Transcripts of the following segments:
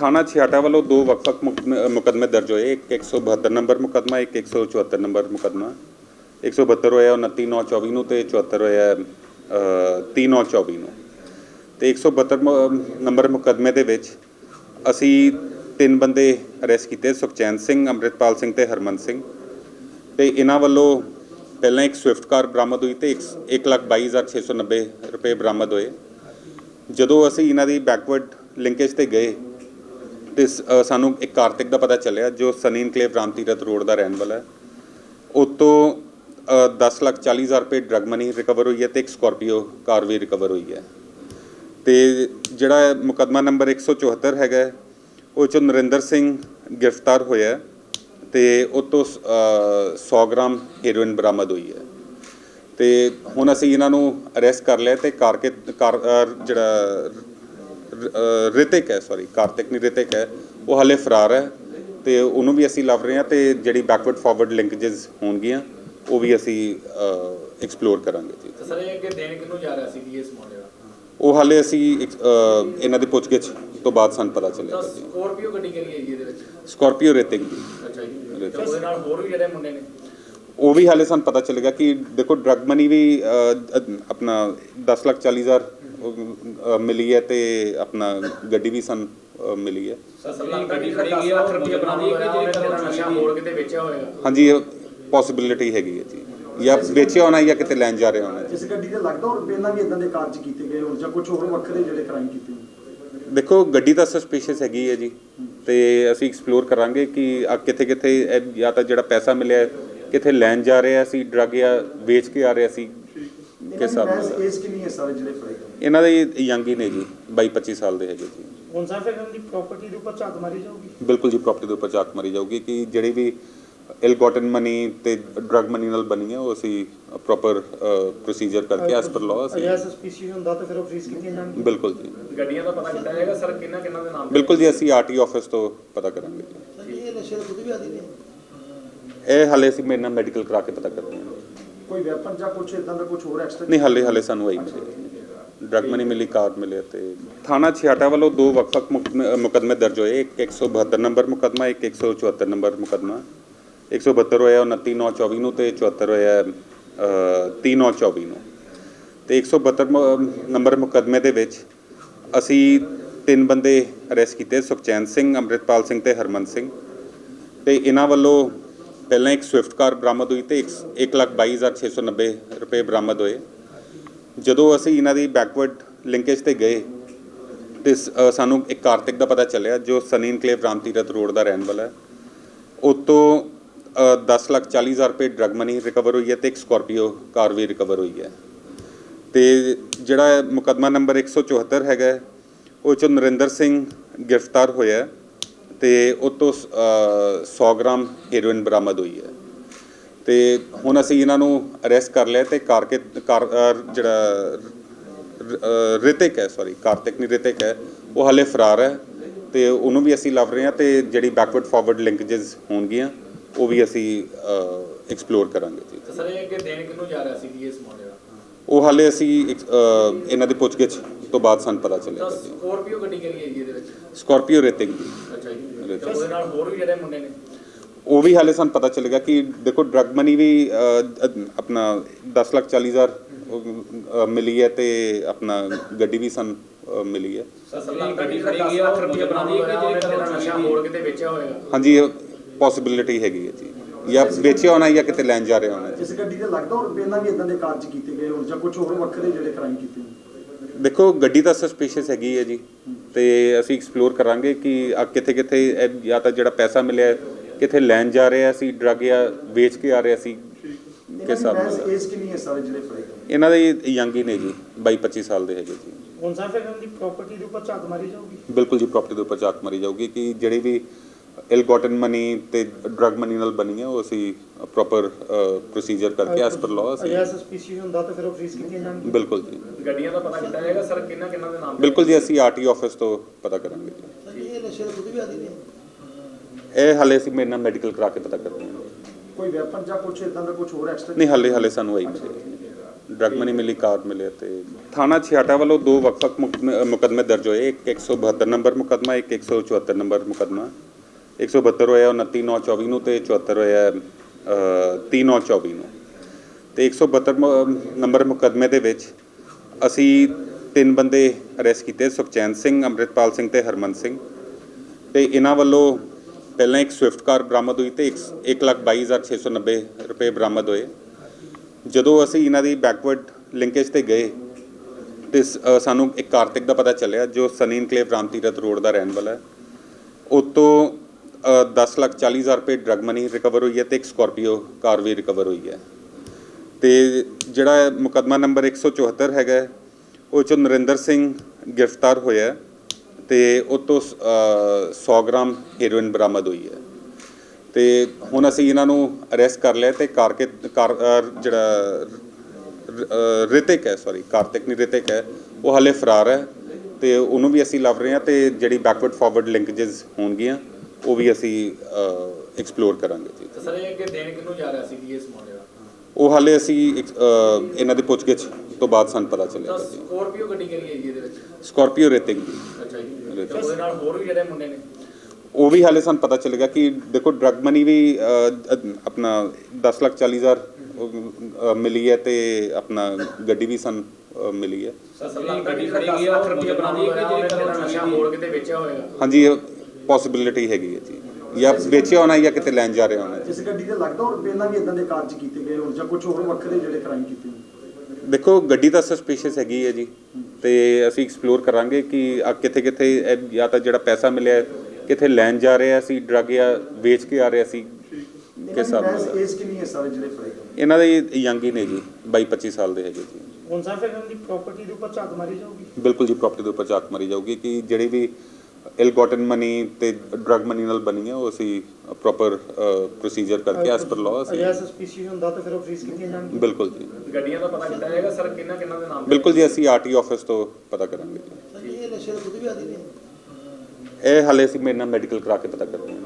ਥਾਣਾ ਛਿਆਟਾ ਵੱਲੋਂ ਦੋ ਵੱਖ-ਵੱਖ ਮੁਕਦਮੇ ਮੁਕੱਦਮੇ ਦਰਜ ਹੋਏ। ਇੱਕ 172 ਨੰਬਰ ਮੁਕੱਦਮਾ, ਇੱਕ 174 ਨੰਬਰ ਮੁਕੱਦਮਾ। 172 ਹੋਇਆ 29 9 24 ਨੂੰ ਤੇ 74 ਹੋਇਆ 3 9 24 ਨੂੰ। ਤੇ 172 ਮ- ਨੰਬਰ ਮੁਕੱਦਮੇ ਦੇ ਵਿੱਚ ਅਸੀਂ ਤਿੰਨ ਬੰਦੇ ਅਰੈਸਟ ਕੀਤੇ, ਸੁਖਚੈਨ ਸਿੰਘ, ਅੰਮ੍ਰਿਤਪਾਲ ਸਿੰਘ ਤੇ ਹਰਮਨ ਸਿੰਘ। ਤੇ ਇਹਨਾਂ ਵੱਲੋਂ ਪਹਿਲਾਂ ਇੱਕ ਸਵਿਫਟ ਕਾਰ ਬਰਾਮਦ ਹੋਈ ਤੇ 122690 ਰੁਪਏ ਬਰਾਮਦ ਹੋਏ। ਜਦੋਂ ਅਸੀਂ ਇਹਨਾਂ ਦੀ ਬੈਕਵਰਡ ਲਿੰਕੇਜ ਤੇ ਗਏ ਤੇ ਸ- ਸਾਨੂੰ ਇੱਕ ਕਾਰਤਿਕ ਦਾ ਪਤਾ ਚੱਲਿਆ, ਜੋ ਸਨੀ ਇਨਕਲੇਵ ਰਾਮਤੀਰਥ ਰੋਡ ਦਾ ਰਹਿਣ ਵਾਲਾ ਹੈ। ਉਤੋਂ 10 ਲੱਖ 40 ਹਜ਼ਾਰ ਰੁਪਏ ਡਰਗ ਮਨੀ ਰਿਕਵਰ ਹੋਈ ਹੈ ਤੇ ਇੱਕ ਸਕਾਰਪੀਓ ਕਾਰ ਵੀ ਰਿਕਵਰ ਹੋਈ ਹੈ। ਤੇ ਜਿਹੜਾ ਮੁਕੱਦਮਾ ਨੰਬਰ 174 ਹੈਗਾ ਉਹ 'ਚ ਨਰਿੰਦਰ ਸਿੰਘ ਗ੍ਰਿਫਤਾਰ ਹੋਇਆ ਹੈ ਤੇ ਉਹ ਤੋਂ 100 ਗ੍ਰਾਮ ਹੀਰੋਇਨ ਬਰਾਮਦ ਹੋਈ ਹੈ। ਤੇ ਹੁਣ ਅਸੀਂ ਇਹਨਾਂ ਨੂੰ ਅਰੈਸਟ ਕਰ ਲਿਆ ਤੇ ਕਾਰਕੇ ਕਾਰ ਜਿਹੜਾ ਰਿਤਿਕ ਹੈ ਸੌਰੀ ਕਾਰਤਿਕ ਨਹੀਂ ਰਿਤਿਕ ਹੈ। ਉਹ ਹਾਲੇ ਫਰਾਰ ਹੈ ਤੇ ਉਹਨੂੰ ਵੀ ਅਸੀਂ ਲੱਭ ਰਹੇ ਹਾਂ ਤੇ ਜਿਹੜੀ ਬੈਕਵਰਡ ਫਾਰਵਰਡ ਲਿੰਕੇजेस ਹੋਣਗੀਆਂ ਉਹ ਵੀ ਅਸੀਂ ਐਕਸਪਲੋਰ ਕਰਾਂਗੇ ਜੀ। ਸਰ ਇਹ ਅੱਗੇ ਦੇਣ ਕਿਹਨੂੰ ਜਾ ਰਿਹਾ ਸੀ ਜੀ ਇਹ ਸਮਾਨ ਜਿਹੜਾ ਉਹ ਹਾਲੇ ਅਸੀਂ ਇਹਨਾਂ ਦੀ ਪੁੱਛਗਿੱਛ ਤੋਂ ਬਾਅਦ ਸਾਨੂੰ ਪਤਾ ਚੱਲੇਗਾ ਜੀ। ਸਕੋਰਪੀਓ ਗੱਡੀ ਕਿਹੜੀ ਹੈ ਜੀ ਇਹਦੇ ਵਿੱਚ? ਸਕਾਰਪੀਓ ਰਿਤਿਕ ਦੀ। ਅੱਛਾ ਜੀ। ਉਹਦੇ ਨਾਲ ਹੋਰ ਵੀ ਜਿਹੜੇ ਮੁੰਡੇ ਨੇ? ਉਹ ਵੀ ਹਾਲੇ ਸਾਨੂੰ ਪਤਾ ਚੱਲੇਗਾ ਕਿ ਦੇਖੋ ਡਰਗ ਮਨੀ ਵੀ ਅ, ਅ, ਆਪਣਾ 10 ਲੱਖ 40 ਹਜ਼ਾਰ ਅ, ਮਿਲੀ ਹੈ ਤੇ ਆਪਣਾ ਗੱਡੀ ਵੀ ਸਾਨੂੰ ਅ, ਮਿਲੀ ਹੈ। ਸਰ ਗੱਡੀ ਖੜੀ ਗਈ ਆ ਰੁਪਏ ਬਣਾਉਣੀ ਹੈ ਜੇ ਕਰਨਾ ਨਸ਼ਾ ਹੋਰ ਕਿਤੇ ਵੇਚਿਆ ਹੋਏਗਾ ਹਾਂਜੀ ਇਹ ਪੋਸਿਬਿਲਿਟੀ ਹੈਗੀ ਹੈ ਜੀ। ਜਾਂ ਵੇਚਿਆ ਹੋਣਾ ਜਾਂ ਕਿਤੇ ਲੈਣ ਜਾ ਰਿਹਾ ਹੋਣਾ ਜੀ। ਇਸ ਗੱਡੀ ਤੇ ਲੱਗਦਾ ਹੋਰ ਪਹਿਲਾਂ ਵੀ ਇਦਾਂ ਦੇ ਕਾਰਜ ਕੀਤੇ ਗਏ ਹੋਣ ਜਾਂ ਕੁਝ ਹੋਰ ਵੱਖਰੇ ਜਿਹੜੇ ਕ੍ਰਾਈਮ ਕੀਤੇ ਹੋਣ? ਦੇਖੋ ਗੱਡੀ ਤਾਂ ਸਸਪੀਸ਼ੀਅਸ ਹੈਗੀ ਹੈ ਜੀ। ਤੇ ਅਸੀਂ ਐਕਸਪਲੋਰ ਕਰਾਂਗੇ ਕਿ ਆ ਕਿੱਥੇ ਕਿੱਥੇ ਇਹ ਜਾਂ ਤਾਂ ਜਿਹੜਾ ਪੈਸਾ ਮਿਲਿਆ ਹੈ, ਕਿੱਥੇ ਲੈਣ ਜਾ ਰਿਹਾ ਸੀ ਡਰਗ ਜਾਂ ਵੇਚ ਕੇ ਆ ਰਿਹਾ ਸੀ ਕਿਸ ਹਿਸਾਬ ਇਹਨਾਂ ਨਾਲ? ਏਜ ਕਿੰਨੀ ਹੈ ਸਾਰੇ ਜਿਹੜੇ ਫੜੇ ਇਹਨਾਂ ਦੇ ਯੰਗ ਹੀ ਨੇ ਜੀ 22 25 ਸਾਲ ਦੇ ਹੈਗੇ ਜੀ। ਹੁਣ ਸਾਹਿਬ ਫਿਰ ਇਹਨਾਂ ਦੀ ਪ੍ਰਾਪਰਟੀ ਦੇ ਉੱਪਰ ਝਾਤ ਮਾਰੀ ਜਾਊਗੀ? ਬਿਲਕੁਲ ਜੀ ਪ੍ਰਾਪਰਟੀ ਦੇ ਉੱਪਰ ਝਾਤ ਮਾਰੀ ਜਾਊਗੀ ਕਿ ਜਿਹੜੀ ਵੀ ਇਲ ਗੋਟਨ ਮਨੀ ਤੇ ਡਰਗ ਮਨੀ ਨਾਲ ਬਣੀ ਹੈ ਉਹ ਅਸੀਂ ਪ੍ਰੋਪਰ ਪ੍ਰੋਸੀਜਰ ਕਰਕੇ ਐਸ ਪਰ ਲਾਅ ਅਸੀਂ ਅਜਿਹਾ ਸਸਪੀਸ਼ੀਅਸ ਹੁੰਦਾ ਤਾਂ ਫਿਰ ਉਹ ਫ੍ਰੀਜ਼ ਕੀਤੀਆਂ ਜਾਣਗੀਆਂ? ਬਿਲਕੁਲ ਜੀ। ਗੱਡੀਆਂ ਦਾ ਪਤਾ ਕੀਤਾ ਜਾਏਗਾ ਸਰ ਕਿੰਨਾ ਕਿੰਨਾ ਦੇ ਨਾਮ ਤੇ? ਬਿਲਕੁਲ ਜੀ ਅਸੀਂ ਆਰਟੀ ਆਫਿਸ ਤੋਂ ਪਤਾ ਕਰਾਂਗੇ। ਜੀ ਇਹ ਨਸ਼ੇ ਦੇ ਖੁਦ ਵੀ ਆਦੀ ਨੇ ਇਹ ਹਾਲੇ ਅਸੀਂ ਮੇਰੇ ਨਾਲ ਮੈਡੀਕਲ ਕਰਾ ਕੇ ਪਤਾ ਕਰਦੇ ਹਾਂ। ਕੋਈ ਵੈਪਨ ਜਾਂ ਕੁਝ ਇਦਾਂ ਦਾ ਕੁਝ ਹੋਰ ਐਕਸਟਰਾ ਨਹੀਂ ਹਾਲੇ ਹਾਲੇ ਸਾਨੂੰ ਆਈ ਨਹੀਂ ਡਰਗ ਮਨੀ ਮਿਲੀ ਕਾਰ ਮਿਲਿਆ ਤੇ ਥਾਣਾ ਛਿਆਟਾ ਵੱਲੋਂ ਦੋ ਵੱਖ-ਵੱਖ ਮੁਕਦਮੇ ਦਰਜ ਹੋਏ। ਇੱਕ 172 ਨੰਬਰ ਮੁਕੱਦਮਾ ਇੱਕ 174 ਨੰਬਰ ਮੁਕੱਦਮਾ। 172 ਹੋਇਆ 29 9 24 ਨੂੰ ਤੇ 74 ਹੋਇਆ 3 9 24 ਨੂੰ। ਤੇ 172 ਮ- ਨੰਬਰ ਮੁਕੱਦਮੇ ਦੇ ਵਿੱਚ ਅਸੀਂ ਤਿੰਨ ਬੰਦੇ ਅਰੈਸਟ ਕੀਤੇ ਸੁਖਚੈਨ ਸਿੰਘ ਅੰਮ੍ਰਿਤਪਾਲ ਸਿੰਘ ਤੇ ਹਰਮਨ ਸਿੰਘ। ਤੇ ਇਹਨਾਂ ਵੱਲੋਂ ਪਹਿਲਾਂ ਇੱਕ ਸਵਿਫਟ ਕਾਰ ਬਰਾਮਦ ਹੋਈ ਤੇ 122690 ਰੁਪਏ ਬਰਾਮਦ ਹੋਏ। ਜਦੋਂ ਅਸੀਂ ਇਹਨਾਂ ਦੀ ਬੈਕਵਰਡ ਲਿੰਕੇਜ ਤੇ ਗਏ, ਤੇ ਸ- ਸਾਨੂੰ ਇੱਕ ਕਾਰਤਿਕ ਦਾ ਪਤਾ ਚੱਲਿਆ, ਜੋ ਸਨੀ ਇਨਕਲੇਵ ਰਾਮਤੀਰਥ ਰੋਡ ਦਾ ਰਹਿਣ ਵਾਲਾ ਹੈ। ਉਤੋਂ 10 ਲੱਖ 40 ਹਜ਼ਾਰ ਰੁਪਏ ਡਰਗ ਮਨੀ ਰਿਕਵਰ ਹੋਈ ਹੈ ਤੇ ਇੱਕ ਸਕਾਰਪੀਓ ਕਾਰ ਵੀ ਰਿਕਵਰ ਹੋਈ ਹੈ। ਤੇ ਜਿਹੜਾ ਮੁਕੱਦਮਾ ਨੰਬਰ 174 ਹੈਗਾ, ਉਹ 'ਚ ਨਰਿੰਦਰ ਸਿੰਘ ਗ੍ਰਿਫਤਾਰ ਹੋਇਆ ਤੇ ਉਹ ਤੋਂ 100 ਗ੍ਰਾਮ ਹੈਰੋਇਨ ਬਰਾਮਦ ਹੋਈ ਹੈ। ਤੇ ਹੁਣ ਅਸੀਂ ਇਹਨਾਂ ਨੂੰ ਅਰੈਸਟ ਕਰ ਲਿਆ ਤੇ ਕਾਰਕੇ ਕਾਰ ਜਿਹੜਾ ਰਿਤਿਕ ਹੈ ਸੌਰੀ ਕਾਰਤਿਕ ਨਹੀਂ ਰਿਤਿਕ ਹੈ ਉਹ ਹਾਲੇ ਫਰਾਰ ਹੈ ਤੇ ਉਹਨੂੰ ਵੀ ਅਸੀਂ ਲੱਭ ਰਹੇ ਹਾਂ ਤੇ ਜਿਹੜੀ ਬੈਕਵਰਡ ਫਾਰਵਰਡ ਲਿੰਕੇजेस ਹੋਣਗੀਆਂ ਉਹ ਵੀ ਅਸੀਂ ਐਕਸਪਲੋਰ ਕਰਾਂਗੇ ਜੀ। ਸਰ ਇਹ ਅੱਗੇ ਦੇਣ ਕਿਹਨੂੰ ਜਾ ਰਿਹਾ ਸੀ ਜੀ ਇਹ ਸਮਾਨ ਜਿਹੜਾ ਉਹ ਹਾਲੇ ਅਸੀਂ ਇਹਨਾਂ ਦੀ ਪੁੱਛਗਿੱਛ ਤੋਂ ਬਾਅਦ ਸਾਨੂੰ ਪਤਾ ਚੱਲੇਗਾ ਜੀ। ਸਕੋਰਪੀਓ ਗੱਡੀ ਕਿਹੜੀ ਹੈ ਜੀ ਇਹਦੇ ਵਿੱਚ? ਸਕਾਰਪੀਓ ਰਿਤਿਕ ਦੀ। ਅੱਛਾ ਜੀ। ਰਿਤਿਕ। ਤੇ ਉਹਦੇ ਨਾਲ ਹੋਰ ਵੀ ਜਿਹੜੇ ਮੁੰਡੇ ਨੇ। ਉਹ ਵੀ ਹਾਲੇ ਸਾਨੂੰ ਪਤਾ ਚੱਲੇਗਾ ਕਿ ਦੇਖੋ ਡਰਗ ਮਨੀ ਵੀ ਅ, ਅ, ਆਪਣਾ 10 ਲੱਖ 40 ਹਜ਼ਾਰ ਅ, ਮਿਲੀ ਹੈ ਤੇ ਆਪਣਾ ਗੱਡੀ ਵੀ ਸਾਨੂੰ ਅ, ਮਿਲੀ ਹੈ। ਸਰ ਗੱਡੀ ਖੜੀ ਗਈ ਆ ਰੁਪਏ ਬਣਾਉਣੀ ਹੈ ਜੇ ਕਰਨਾ ਨਸ਼ਾ ਹੋਰ ਕਿਤੇ ਵੇਚਿਆ ਹੋਏਗਾ? ਹਾਂਜੀ ਇਹ ਪੋਸਿਬਿਲਿਟੀ ਹੈਗੀ ਹੈ ਜੀ। ਜਾਂ ਵੇਚਿਆ ਹੋਣਾ ਜਾਂ ਕਿਤੇ ਲੈਣ ਜਾ ਰਿਹਾ ਹੋਣਾ ਇਸ ਗੱਡੀ ਤੇ ਲੱਗਦਾ ਹੋਰ ਪਹਿਲਾਂ ਵੀ ਇਦਾਂ ਦੇ ਕਾਰਜ ਕੀਤੇ ਗਏ ਹੋਣ ਜਾਂ ਕੁਝ ਹੋਰ ਵੱਖਰੇ ਜਿਹੜੇ ਕ੍ਰਾਈਮ ਕੀਤੇ ਹੋਣ? ਦੇਖੋ ਗੱਡੀ ਤਾਂ ਸਸਪੀਸ਼ੀਅਸ ਹੈਗੀ ਹੈ ਜੀ। ਤੇ ਅਸੀਂ ਐਕਸਪਲੋਰ ਕਰਾਂਗੇ ਕਿ ਆ ਕਿੱਥੇ ਕਿੱਥੇ ਇਹ ਜਾਂ ਤਾਂ ਜਿਹੜਾ ਪੈਸਾ ਮਿਲਿਆ ਕਿੱਥੇ ਲੈਣ ਜਾ ਰਿਹਾ ਸੀ ਡਰਗ ਜਾਂ ਵੇਚ ਕੇ ਆ ਰਿਹਾ ਸੀ ਕਿਸ ਹਿਸਾਬ ਇਹਨਾਂ ਨਾਲ ਦੀ ਏਜ ਕਿੰਨੀ ਹੈ ਸਾਰੇ ਜਿਹੜੇ ਫੜੇ ਇਹਨਾਂ ਦੇ ਯੰਗ ਹੀ ਨੇ ਜੀ 22 25 ਸਾਲ ਦੇ ਹੈਗੇ ਜੀ। ਹੁਣ ਸਾਹਿਬ ਫਿਰ ਇਹਨਾਂ ਦੀ ਪ੍ਰਾਪਰਟੀ ਦੇ ਉੱਪਰ ਝਾਤ ਮਾਰੀ ਜਾਊਗੀ? ਬਿਲਕੁਲ ਜੀ ਪ੍ਰਾਪਰਟੀ ਦੇ ਉੱਪਰ ਝਾਤ ਮਾਰੀ ਜਾਊਗੀ ਕਿ ਜਿਹੜੀ ਵੀ ਇਲ ਗੋਟਨ ਮਨੀ ਤੇ ਡਰਗ ਮਨੀ ਨਾਲ ਬਣੀ ਹੈ ਉਹ ਅਸੀਂ ਪ੍ਰੋਪਰ ਪ੍ਰੋਸੀਜਰ ਕਰਕੇ ਐਸ ਪਰ ਲਾਅ ਅਸੀਂ ਅਜਿਹਾ ਸਸਪੀਸ਼ੀਅਸ ਹੁੰਦਾ ਤਾਂ ਫਿਰ ਉਹ ਫ੍ਰੀਜ਼ ਕੀਤੀਆਂ ਜਾਣਗੀਆਂ। ਬਿਲਕੁਲ ਜੀ। ਗੱਡੀਆਂ ਦਾ ਪਤਾ ਕੀਤਾ ਜਾਏਗਾ ਸਰ ਕਿੰਨਾ ਕਿੰਨਾ ਦੇ ਨਾਮ? ਬਿਲਕੁਲ ਜੀ ਅਸੀਂ ਆਰਟੀ ਆਫਿਸ ਤੋਂ ਪਤਾ ਕਰਾਂਗੇ। ਜੀ ਇਹ ਨਸ਼ੇ ਦੇ ਖੁਦ ਵੀ ਆਦੀ ਨੇ ਇਹ ਹਾਲੇ ਅਸੀਂ ਮੇਰੇ ਨਾਲ ਮੈਡੀਕਲ ਕਰਾ ਕੇ ਪਤਾ ਕਰਦੇ ਹਾਂ। ਕੋਈ ਵੈਪਨ ਜਾਂ ਕੁਝ ਇਦਾਂ ਦਾ ਕੁਝ ਹੋਰ ਐਕਸਟਰਾ ਨਹੀਂ ਹਾਲੇ ਹਾਲੇ ਸਾਨੂੰ ਆਈ ਨਹੀਂ ਡਰਗ ਮਨੀ ਮਿਲੀ ਕਾਰਡ ਮਿਲੇ ਤੇ ਥਾਣਾ ਛਿਆਟਾ ਵੱਲੋਂ ਦੋ ਵੱਖ-ਵੱਖ ਮੁਕ- ਮੁਕੱਦਮੇ ਦਰਜ ਹੋਏ। ਇੱਕ 172 ਨੰਬਰ ਮੁਕੱਦਮਾ ਇੱਕ 174 ਨੰਬਰ ਮੁਕੱਦਮਾ। 172 ਹੋਇਆ 29 9 24 ਨੂੰ ਤੇ 74 ਹੋਇਆ 3 9 24 ਨੂੰ। ਤੇ 172 ਮ- ਨੰਬਰ ਮੁਕੱਦਮੇ ਦੇ ਵਿੱਚ ਅਸੀਂ ਤਿੰਨ ਬੰਦੇ ਅਰੈਸਟ ਕੀਤੇ, ਸੁਖਚੈਨ ਸਿੰਘ, ਅੰਮ੍ਰਿਤਪਾਲ ਸਿੰਘ ਤੇ ਹਰਮਨ ਸਿੰਘ। ਤੇ ਇਹਨਾਂ ਵੱਲੋਂ ਪਹਿਲਾਂ ਇੱਕ ਸਵਿਫਟ ਕਾਰ ਬਰਾਮਦ ਹੋਈ ਤੇ 122690 ਰੁਪਏ ਬਰਾਮਦ ਹੋਏ। ਜਦੋਂ ਅਸੀਂ ਇਹਨਾਂ ਦੀ ਬੈਕਵਰਡ ਲਿੰਕੇਜ ਤੇ ਗਏ, ਤੇ ਸਾਨੂੰ ਇੱਕ ਕਾਰਤਿਕ ਦਾ ਪਤਾ ਚੱਲਿਆ, ਜੋ ਸਨੀ ਇਨਕਲੇਵ ਰਾਮਤੀਰਥ ਰੋਡ ਦਾ ਰਹਿਣ ਵਾਲਾ ਹੈ। ਉਤੋਂ 10 ਲੱਖ 40 ਹਜ਼ਾਰ ਰੁਪਏ ਡਰਗ ਮਨੀ ਰਿਕਵਰ ਹੋਈ ਹੈ ਤੇ ਇੱਕ ਸਕੋਰਪੀਓ ਕਾਰ ਵੀ ਰਿਕਵਰ ਹੋਈ ਹੈ। ਤੇ ਜਿਹੜਾ ਮੁਕੱਦਮਾ ਨੰਬਰ 174 ਹੈਗਾ ਉਹ 'ਚੋਂ ਨਰਿੰਦਰ ਸਿੰਘ ਗ੍ਰਿਫਤਾਰ ਹੋਇਆ ਹੈ ਤੇ ਉਹ ਤੋਂ 100 ਗ੍ਰਾਮ ਹੀਰੋਇਨ ਬਰਾਮਦ ਹੋਈ ਹੈ। ਤੇ ਹੁਣ ਅਸੀਂ ਇਹਨਾਂ ਨੂੰ ਅਰੈਸਟ ਕਰ ਲਿਆ ਤੇ ਕਾਰਕੇ ਕਾਰ, ਅਹ, ਜਿਹੜਾ ਰਿਤਿਕ ਹੈ ਸੌਰੀ ਕਾਰਤਿਕ ਨਹੀਂ, ਰਿਤਿਕ ਹੈ, ਉਹ ਹਾਲੇ ਫਰਾਰ ਹੈ ਤੇ ਉਹਨੂੰ ਵੀ ਅਸੀਂ ਲੱਭ ਰਹੇ ਹਾਂ ਤੇ ਜਿਹੜੀ ਬੈਕਵਰਡ ਫਾਰਵਰਡ ਲਿੰਕੇजेस ਹੋਣਗੀਆਂ ਉਹ ਵੀ ਅਸੀਂ ਐਕਸਪਲੋਰ ਕਰਾਂਗੇ ਜੀ। ਤੇ ਸਰ ਇਹ ਅੱਗੇ ਦੇਣ ਕਿਹਨੂੰ ਜਾ ਰਿਹਾ ਸੀ ਜੀ ਇਸ ਮੁੰਡੇ ਦਾ? ਉਹ ਹਾਲੇ ਅਸੀਂ ਇੱਕ, ਅਹ, ਇਹਨਾਂ ਦੀ ਪੁੱਛਗਿੱਛ ਤੋਂ ਬਾਅਦ ਸਾਨੂੰ ਪਤਾ ਤਾਂ ਚੱਲੇਗਾ ਜੀ। ਸਕੋਰਪੀਓ ਗੱਡੀ ਕਿਹੜੀ ਹੈ ਜੀ ਇਹਦੇ ਵਿੱਚ? ਸਕਾਰਪੀਓ ਰਿਤਿਕ ਜੀ। ਅੱਛਾ ਜੀ। ਤੇ ਉਹਦੇ ਨਾਲ ਹੋਰ ਵੀ ਜਿਹੜੇ ਮੁੰਡੇ ਨੇ? ਉਹ ਵੀ ਹਾਲੇ ਸਾਨੂੰ ਪਤਾ ਚੱਲੇਗਾ ਕਿ ਦੇਖੋ ਡਰਗ ਮਨੀ ਵੀ ਆਪਣਾ 10 ਲੱਖ 40 ਹਜ਼ਾਰ ਮਿਲੀ ਹੈ ਤੇ ਆਪਣਾ ਗੱਡੀ ਵੀ ਸਾਨੂੰ ਮਿਲੀ ਹੈ। ਸਰ ਗੱਡੀ ਖੜੀ ਗਈ ਆ ਉਹ ਰੁਪਏ ਬਣਾਉਂਦੀ ਹੈ ਕਿ ਜੇ ਕਰੋ ਨਸ਼ਾ ਮੋੜ ਕਿਤੇ ਵੇਚਿਆ ਹੋਏਗਾ। ਹਾਂਜੀ ਇਹ ਪੋਸਿਬਿਲਿਟੀ ਹੈਗੀ ਹੈ ਜੀ। ਜਾਂ ਵੇਚਿਆ ਹੋਣਾ ਜਾਂ ਕਿਤੇ ਲੈਣ ਜਾ ਰਿਹਾ ਹੋਣਾ ਜੀ। ਇਸ ਗੱਡੀ ਤੇ ਲੱਗਦਾ ਹੋਰ ਪਹਿਲਾਂ ਵੀ ਇਦਾਂ ਦੇ ਕਾਰਜ ਕੀਤੇ ਗਏ ਹੋਣ ਜਾਂ ਕੁਝ ਹੋਰ ਵੱਖਰੇ ਜਿਹੜੇ ਕ੍ਰਾਈਮ ਕੀਤੇ ਹੋਣ? ਦੇਖੋ ਗੱਡੀ ਤਾਂ ਸਸਪੀਸ਼ੀਅਸ ਹੈਗੀ ਹੈ ਜੀ। ਤੇ ਅਸੀਂ ਐਕਸਪਲੋਰ ਕਰਾਂਗੇ ਕਿ ਆ ਕਿੱਥੇ ਕਿੱਥੇ ਇਹ ਜਾਂ ਤਾਂ ਜਿਹੜਾ ਪੈਸਾ ਮਿਲਿਆ ਹੈ, ਕਿੱਥੇ ਲੈਣ ਜਾ ਰਿਹਾ ਸੀ ਡਰਗ ਜਾਂ ਵੇਚ ਕੇ ਆ ਰਿਹਾ ਸੀ ਕਿਸ ਹਿਸਾਬ ਨਾਲ। ਏਜ ਕਿੰਨੀ ਹੈ ਸਾਰੇ ਜਿਹੜੇ ਫੜੇ ਗਏ? ਇਹਨਾਂ ਦੇ ਯੰਗ ਹੀ ਨੇ ਜੀ 22 25 ਸਾਲ ਦੇ ਹੈਗੇ ਜੀ। ਹੁਣ ਸਰ ਫਿਰ ਇਹਨਾਂ ਦੀ ਪ੍ਰਾਪਰਟੀ ਦੇ ਉੱਪਰ ਝਾਤ ਮਾਰੀ ਜਾਊਗੀ। ਬਿਲਕੁਲ ਜੀ ਪ੍ਰਾਪਰਟੀ ਦੇ ਉੱਪਰ ਝਾਤ ਮਾਰੀ ਜਾਊਗੀ ਕਿ ਜਿਹੜੀ ਵੀ ਇਲ ਗੋਟਨ ਮਨੀ ਤੇ ਡਰਗ ਮਨੀ ਨਾਲ ਬਣੀ ਹੈ ਉਹ ਅਸੀਂ ਪ੍ਰੋਪਰ ਪ੍ਰੋਸੀਜਰ ਕਰਕੇ ਐਸ ਪਰ ਲਾਅ ਅਸੀਂ ਅਜਿਹਾ ਸਸਪੀਸ਼ੀਅਸ ਹੁੰਦਾ ਤਾਂ ਫਿਰ ਉਹ ਫ੍ਰੀਜ਼ ਕੀਤੀਆਂ ਜਾਣਗੀਆਂ। ਬਿਲਕੁਲ ਜੀ। ਗੱਡੀਆਂ ਦਾ ਪਤਾ ਕੀਤਾ ਜਾਏਗਾ ਸਰ ਕਿੰਨਾ ਕਿੰਨਾ ਦੇ ਨਾਮ ਤੇ ਬਿਲਕੁਲ ਜੀ ਅਸੀਂ ਆਰਟੀ ਆਫਿਸ ਤੋਂ ਪਤਾ ਕਰਾਂਗੇ। ਜੀ ਸਰ ਇਹ ਨਸ਼ੇ ਦੇ ਖੁਦ ਵੀ ਆਦੀ ਨੇ ਇਹ ਹਾਲੇ ਅਸੀਂ ਮੇਰੇ ਨਾਲ ਮੈਡੀਕਲ ਕਰਾ ਕੇ ਪਤਾ ਕਰਦੇ ਹਾਂ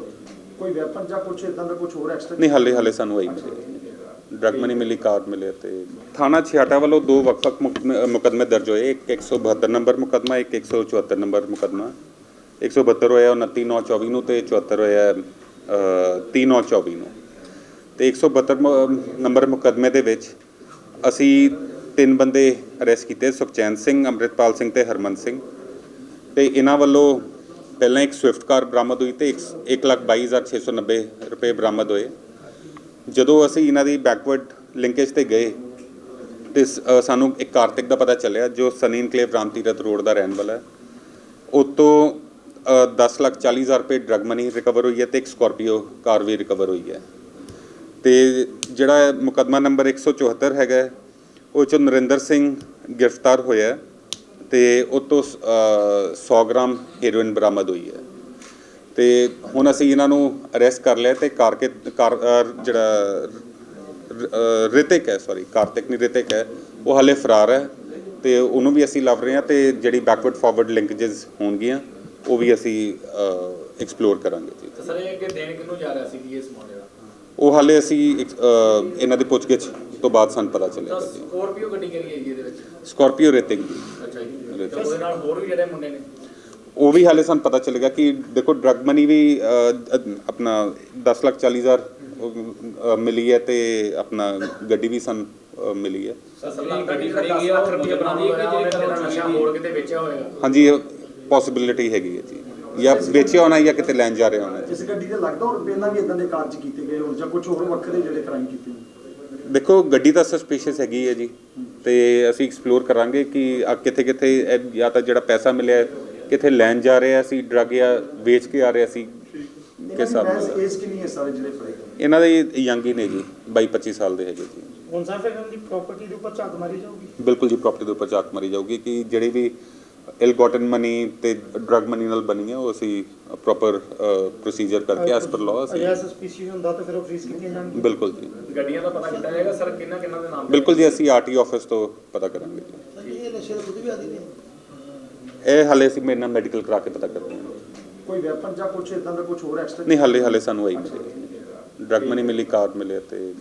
ਕੋਈ ਵੈਪਨ ਜਾਂ ਕੁਝ ਇਦਾਂ ਦਾ ਕੁਝ ਹੋਰ ਐਕਸਟਰਾ ਨਹੀਂ ਹਾਲੇ ਹਾਲੇ ਸਾਨੂੰ ਆਈ ਮਿਲੇ ਡਰਗ ਮਨੀ ਮਿਲੀ ਕਾਰਡ ਮਿਲੇ ਤੇ ਥਾਣਾ ਛਿਆਟਾ ਵੱਲੋਂ ਦੋ ਵੱਖ-ਵੱਖ ਮੁਕ- ਮੁਕੱਦਮੇ ਦਰਜ ਹੋਏ। ਇੱਕ 172 ਨੰਬਰ ਮੁਕੱਦਮਾ ਇੱਕ 174 ਨੰਬਰ ਮੁਕੱਦਮਾ। 172 ਹੋਇਆ 29 9 24 ਨੂੰ ਤੇ 74 ਹੋਇਆ 3 9 24 ਨੂੰ। ਤੇ 172 ਮ- ਨੰਬਰ ਮੁਕੱਦਮੇ ਦੇ ਵਿੱਚ ਅਸੀਂ ਤਿੰਨ ਬੰਦੇ ਅਰੈਸਟ ਕੀਤੇ, ਸੁਖਚੈਨ ਸਿੰਘ, ਅੰਮ੍ਰਿਤਪਾਲ ਸਿੰਘ ਤੇ ਹਰਮਨ ਸਿੰਘ। ਤੇ ਇਹਨਾਂ ਵੱਲੋਂ ਪਹਿਲਾਂ ਇੱਕ ਸਵਿਫਟ ਕਾਰ ਬਰਾਮਦ ਹੋਈ ਤੇ 122690 ਰੁਪਏ ਬਰਾਮਦ ਹੋਏ। ਜਦੋਂ ਅਸੀਂ ਇਹਨਾਂ ਦੀ ਬੈਕਵਰਡ ਲਿੰਕੇਜ ਤੇ ਗਏ, ਤੇ ਸ- ਸਾਨੂੰ ਇੱਕ ਕਾਰਤਿਕ ਦਾ ਪਤਾ ਚੱਲਿਆ, ਜੋ ਸਨੀ ਇਨਕਲੇਵ ਰਾਮਤੀਰਥ ਰੋਡ ਦਾ ਰਹਿਣ ਵਾਲਾ ਹੈ। ਉਤੋਂ 10 ਲੱਖ 40 ਹਜ਼ਾਰ ਰੁਪਏ ਡਰਗ ਮਨੀ ਰਿਕਵਰ ਹੋਈ ਹੈ ਤੇ ਇੱਕ ਸਕੋਰਪੀਓ ਕਾਰ ਵੀ ਰਿਕਵਰ ਹੋਈ ਹੈ। ਤੇ ਜਿਹੜਾ ਮੁਕੱਦਮਾ ਨੰਬਰ 174 ਹੈਗਾ ਉਹ 'ਚੋਂ ਨਰਿੰਦਰ ਸਿੰਘ ਗ੍ਰਿਫਤਾਰ ਹੋਇਆ ਹੈ ਤੇ ਉਹ ਤੋਂ 100 ਗ੍ਰਾਮ ਹੈਰੋਇਨ ਬਰਾਮਦ ਹੋਈ ਹੈ। ਤੇ ਹੁਣ ਅਸੀਂ ਇਹਨਾਂ ਨੂੰ ਅਰੈਸਟ ਕਰ ਲਿਆ ਤੇ ਕਾਰਕੇ ਕਾਰ ਜਿਹੜਾ ਰਿਤਿਕ ਹੈ ਸੌਰੀ ਕਾਰਤਿਕ ਨਹੀਂ, ਰਿਤਿਕ ਹੈ, ਉਹ ਹਾਲੇ ਫਰਾਰ ਹੈ ਤੇ ਉਹਨੂੰ ਵੀ ਅਸੀਂ ਲੱਭ ਰਹੇ ਹਾਂ ਤੇ ਜਿਹੜੀ ਬੈਕਵਰਡ ਫਾਰਵਰਡ ਲਿੰਕੇजेस ਹੋਣਗੀਆਂ ਉਹ ਵੀ ਅਸੀਂ ਐਕਸਪਲੋਰ ਕਰਾਂਗੇ ਜੀ। ਸਰ ਇਹ ਅੱਗੇ ਦੇਣ ਕਿਹਨੂੰ ਜਾ ਰਿਹਾ ਸੀ ਜੀ ਇਸ ਮੁੰਡੇ ਦਾ? ਉਹ ਹਾਲੇ ਅਸੀਂ ਇਹਨਾਂ ਦੀ ਪੁੱਛਗਿੱਛ ਤੋਂ ਬਾਅਦ ਸਾਨੂੰ ਪਤਾ ਚੱਲੇਗਾ ਜੀ। ਸਕੋਰਪੀਓ ਗੱਡੀ ਕਿਹੜੀ ਹੈ ਜੀ ਇਹਦੇ ਵਿੱਚ? ਸਕਾਰਪੀਓ ਰਿਤਿਕ ਜੀ। ਅੱਛਾ ਜੀ। ਉਹਦੇ ਨਾਲ ਹੋਰ ਵੀ ਜਿਹੜੇ ਮੁੰਡੇ ਨੇ? ਉਹ ਵੀ ਹਾਲੇ ਸਾਨੂੰ ਪਤਾ ਚੱਲੇਗਾ ਕਿ ਦੇਖੋ ਡਰਗ ਮਨੀ ਵੀ ਆਪਣਾ 10 ਲੱਖ 40 ਹਜ਼ਾਰ ਮਿਲੀ ਹੈ ਤੇ ਆਪਣਾ ਗੱਡੀ ਵੀ ਸਾਨੂੰ ਮਿਲੀ ਹੈ। ਸਰ ਗੱਡੀ ਖੜੀ ਗਈ ਆ ਉਹ ਰੁਪਏ ਬਣਾਉਂਦੀ ਹੈ ਕਿ ਜੇ ਕਰੋ ਨਸ਼ਾ ਮੋੜ ਕਿਤੇ ਵੇਚਿਆ ਹੋਏਗਾ ਹਾਂਜੀ ਪੋਸਿਬਿਲਿਟੀ ਹੈਗੀ ਹੈ ਜੀ। ਜਾਂ ਵੇਚਿਆ ਹੋਣਾ ਜਾਂ ਕਿਤੇ ਲੈਣ ਜਾ ਰਿਹਾ ਹੋਣਾ ਜੀ। ਇਸ ਗੱਡੀ ਤੇ ਲੱਗਦਾ ਹੋਰ ਪਹਿਲਾਂ ਵੀ ਇਦਾਂ ਦੇ ਕਾਰਜ ਕੀਤੇ ਗਏ ਹੋਣ ਜਾਂ ਕੁਝ ਹੋਰ ਵੱਖਰੇ ਜਿਹੜੇ ਕ੍ਰਾਈਮ ਕੀਤੇ ਹੋਣ? ਦੇਖੋ ਗੱਡੀ ਤਾਂ ਸਸਪੀਸ਼ੀਅਸ ਹੈਗੀ ਹੈ ਜੀ। ਤੇ ਅਸੀਂ ਐਕਸਪਲੋਰ ਕਰਾਂਗੇ ਕਿ ਆ ਕਿੱਥੇ ਕਿੱਥੇ ਜਾਂ ਤਾਂ ਜਿਹੜਾ ਪੈਸਾ ਮਿਲਿਆ ਕਿੱਥੇ ਲੈਣ ਜਾ ਰਿਹਾ ਸੀ ਡਰਗ ਜਾਂ ਵੇਚ ਕੇ ਆ ਰਿਹਾ ਸੀ ਕਿਸ ਹਿਸਾਬ ਨਾਲ। ਏਜ ਕਿੰਨੀ ਹੈ ਸਾਰੇ ਜਿਹੜੇ ਫੜੇ ਇਹਨਾਂ ਦੇ ਯੰਗ ਹੀ ਨੇ ਜੀ 22 25 ਸਾਲ ਦੇ ਹੈਗੇ ਜੀ। ਹੁਣ ਸਰ ਫਿਰ ਇਹਨਾਂ ਦੀ ਪ੍ਰਾਪਰਟੀ ਦੇ ਉੱਪਰ ਝਾਤ ਮਾਰੀ ਜਾਊਗੀ? ਬਿਲਕੁਲ ਜੀ ਪ੍ਰਾਪਰਟੀ ਦੇ ਉੱਪਰ ਝਾਤ ਮਾਰੀ ਜਾਊਗੀ ਕਿ ਜਿਹੜੀ ਵੀ ਇਲ ਗੋਟਨ ਮਨੀ ਤੇ ਡਰਗ ਮਨੀ ਨਾਲ ਬਣੀ ਹੈ ਉਹ ਅਸੀਂ ਪ੍ਰੋਪਰ ਪ੍ਰੋਸੀਜਰ ਕਰਕੇ ਐਸ ਪਰ ਲਾਅ ਅਸੀਂ ਅਜਿਹਾ ਸਸਪੀਸ਼ੀਅਸ ਹੁੰਦਾ ਤਾਂ ਫਿਰ ਉਹ ਫ੍ਰੀਜ਼ ਕੀਤੀਆਂ ਜਾਣਗੀਆਂ। ਬਿਲਕੁਲ ਜੀ। ਗੱਡੀਆਂ ਦਾ ਪਤਾ ਕੀਤਾ ਜਾਏਗਾ ਸਰ ਕਿੰਨਾ ਕਿੰਨਾ ਦੇ ਨਾਮ? ਬਿਲਕੁਲ ਜੀ ਅਸੀਂ ਆਰਟੀ ਆਫਿਸ ਤੋਂ ਪਤਾ ਕਰਾਂਗੇ ਇਹ ਨਸ਼ੇ ਦੇ ਖੁਦ ਵੀ ਆਦੀ ਨੇ ਇਹ ਹਾਲੇ ਅਸੀਂ ਮੇਰੇ ਨਾਲ ਮੈਡੀਕਲ ਕਰਾ ਕੇ ਪਤਾ ਕਰਦੇ ਹਾਂ। ਕੋਈ ਵੈਪਨ ਜਾਂ ਕੁਝ ਇਦਾਂ ਦਾ ਕੁਝ ਹੋਰ ਐਕਸਟਰਾ ਨਹੀਂ ਹਾਲੇ ਹਾਲੇ ਸਾਨੂੰ ਆਈ ਮਿਲੇ ਡਰਗ ਮਨੀ ਮਿਲੀ ਕਾਰਡ ਮਿਲੇ ਤੇ